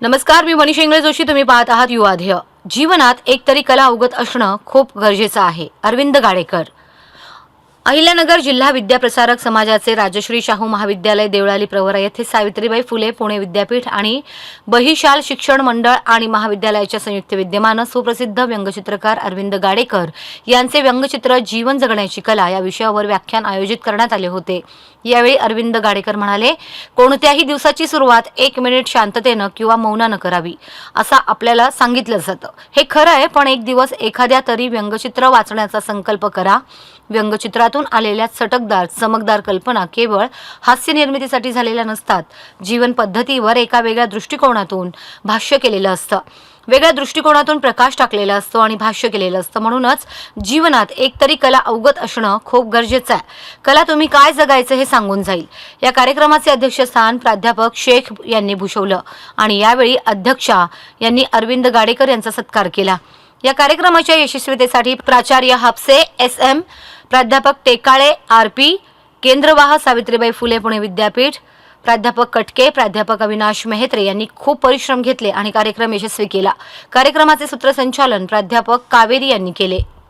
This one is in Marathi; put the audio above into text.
नमस्कार मी मनीष इंगळे जोशी. तुम्ही पाहत आहात युवाध्य जीवनात एक तरी कला अवगत असणं खूप गरजेचं आहे. अरविंद गाडेकर. अहिल्यानगर जिल्हा विद्याप्रसारक समाजाचे राजश्री शाहू महाविद्यालय देवळाली प्रवरा येथे सावित्रीबाई फुले पुणे विद्यापीठ आणि बहिशाल शिक्षण मंडळ आणि महाविद्यालयाच्या संयुक्त विद्यमानं सुप्रसिद्ध व्यंगचित्रकार अरविंद गाडेकर यांचे व्यंगचित्र जीवन जगण्याची कला या विषयावर व्याख्यान आयोजित करण्यात आले होते. यावेळी अरविंद गाडेकर म्हणाले कोणत्याही दिवसाची सुरुवात एक मिनिट शांततेनं किंवा मौनानं करावी असं आपल्याला सांगितलं जातं. हे खरं आहे पण एक दिवस एखाद्या तरी व्यंगचित्र वाचण्याचा संकल्प करा. व्यंगचित्रातून आलेल्या चटकदार चमकदार कल्पना केवळ हास्य निर्मितीसाठी झालेल्या नसतात. जीवन पद्धतीवर एका वेगळ्या दृष्टिकोनातून भाष्य केलेलं असतं. वेगळ्या दृष्टिकोनातून प्रकाश टाकलेला असतो आणि भाष्य केलेलं असतं. म्हणूनच जीवनात एकतरी कला अवगत असणं खूप गरजेचं आहे. कला तुम्ही काय जगायचं हे सांगून जाईल. या कार्यक्रमाचे अध्यक्षस्थान प्राध्यापक शेख यांनी भूषवलं आणि यावेळी अध्यक्षा यांनी अरविंद गाडेकर यांचा सत्कार केला. या कार्यक्रमाच्या यशस्वीतेसाठी प्राचार्य हापसे एस एम प्राध्यापक टेकाळे आर पी केंद्रवाह सावित्रीबाई फुले पुणे विद्यापीठ. प्राध्यापक कटके प्राध्यापक अविनाश मेहत्रे यांनी खूप परिश्रम घेतले आणि कार्यक्रम यशस्वी केला. कार्यक्रमाचे सूत्रसंचालन प्राध्यापक कावेरी यांनी केले.